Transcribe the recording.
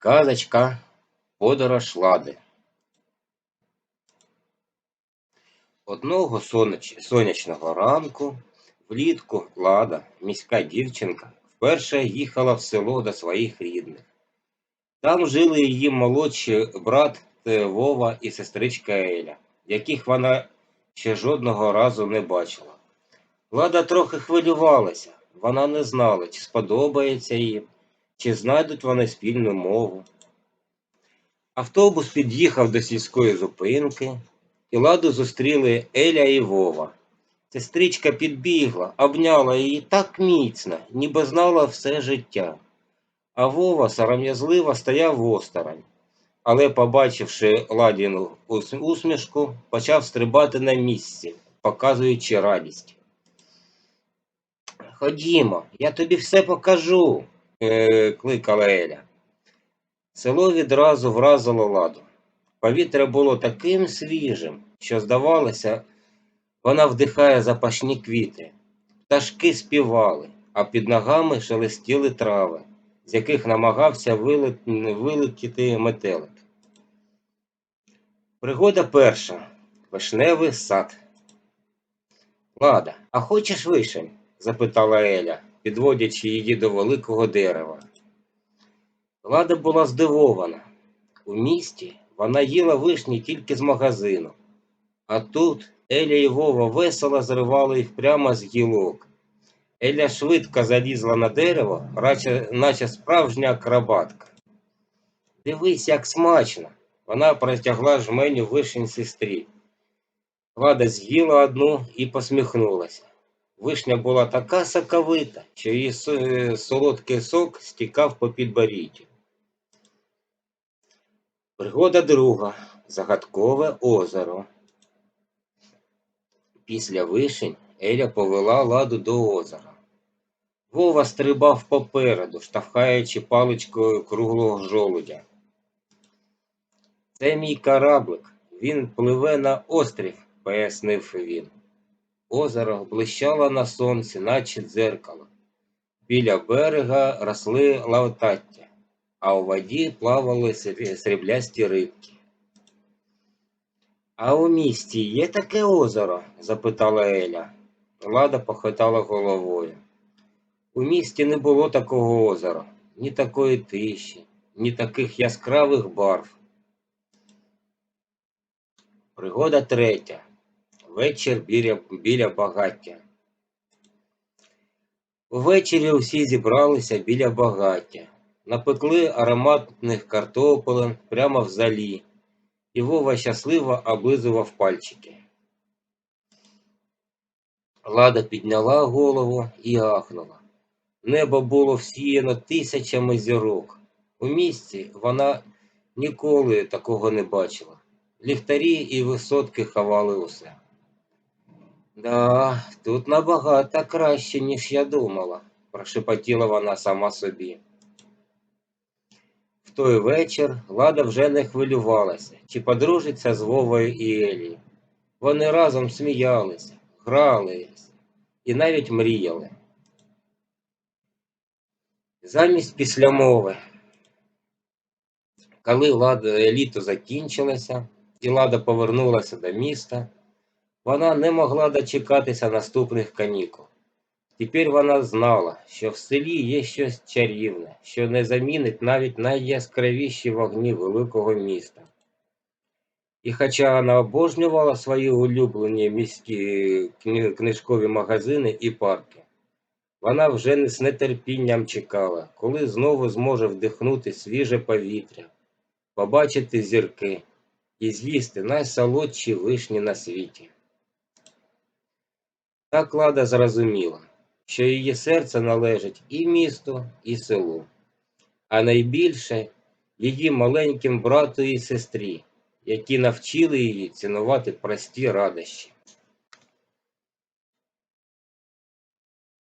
Казочка Подорож Лади. Одного сонячного ранку влітку Лада, міська дівчинка, вперше їхала в село до своїх рідних. Там жили її молодші брат Вова і сестричка Еля, яких вона ще жодного разу не бачила. Лада трохи хвилювалася, вона не знала, чи сподобається їм, чи знайдуть вони спільну мову. Автобус під'їхав до сільської зупинки, і ладу зустріли Еля і Вова. Сестричка підбігла, обняла її так міцно, ніби знала все життя. А Вова сором'язливо стояв осторонь, але, побачивши ладіну усмішку, почав стрибати на місці, показуючи радість. Ходімо, я тобі все покажу, кликала Еля. Село відразу вразило ладу. Повітря було таким свіжим, що, здавалося, вона вдихає запашні квіти. Пташки співали, а під ногами шелестіли трави, з яких намагався вилет- вилетіти метелик. Пригода перша. Вишневий сад. Лада, а хочеш вишень? запитала Еля, підводячи її до великого дерева. Лада була здивована. У місті вона їла вишні тільки з магазину, а тут Еля і Вова весело зривали їх прямо з гілок. Еля швидко залізла на дерево, наче, наче справжня акробатка. Дивись, як смачно. Вона протягла жменю вишень сестрі. Лада з'їла одну і посміхнулася. Вишня була така соковита, що її солодкий сок стікав по підборіддю. Пригода друга. Загадкове озеро. Після вишень Еля повела ладу до озера. Вова стрибав попереду, штовхаючи паличкою круглого жолудя. Це мій кораблик. Він пливе на острів, пояснив він. Озеро блищало на сонці, наче дзеркало. Біля берега росли лавтаття, а у воді плавали сріблясті рибки. А у місті є таке озеро? запитала Еля. Лада похитала головою. У місті не було такого озера, ні такої тиші, ні таких яскравих барв. Пригода третя. Вечір біля, біля багаття. Увечері усі зібралися біля багаття, напекли ароматних картопелин прямо в залі, і Вова щасливо облизував пальчики. Лада підняла голову і ахнула. Небо було всіяно тисячами зірок. У місті вона ніколи такого не бачила. Ліхтарі і висотки ховали усе. Да, тут набагато краще, ніж я думала, прошепотіла вона сама собі. В той вечір Лада вже не хвилювалася, чи подружиться з Вовою і Елією. Вони разом сміялися, гралися і навіть мріяли. Замість післямови. Коли Лада, літо закінчилося і Лада повернулася до міста, вона не могла дочекатися наступних канікул. Тепер вона знала, що в селі є щось чарівне, що не замінить навіть найяскравіші вогні великого міста. І хоча вона обожнювала свої улюблені міські книжкові магазини і парки, вона вже не з нетерпінням чекала, коли знову зможе вдихнути свіже повітря, побачити зірки і з'їсти найсолодші вишні на світі. Так Лада зрозуміла, що її серце належить і місту, і селу, а найбільше її маленьким брату і сестрі, які навчили її цінувати прості радощі.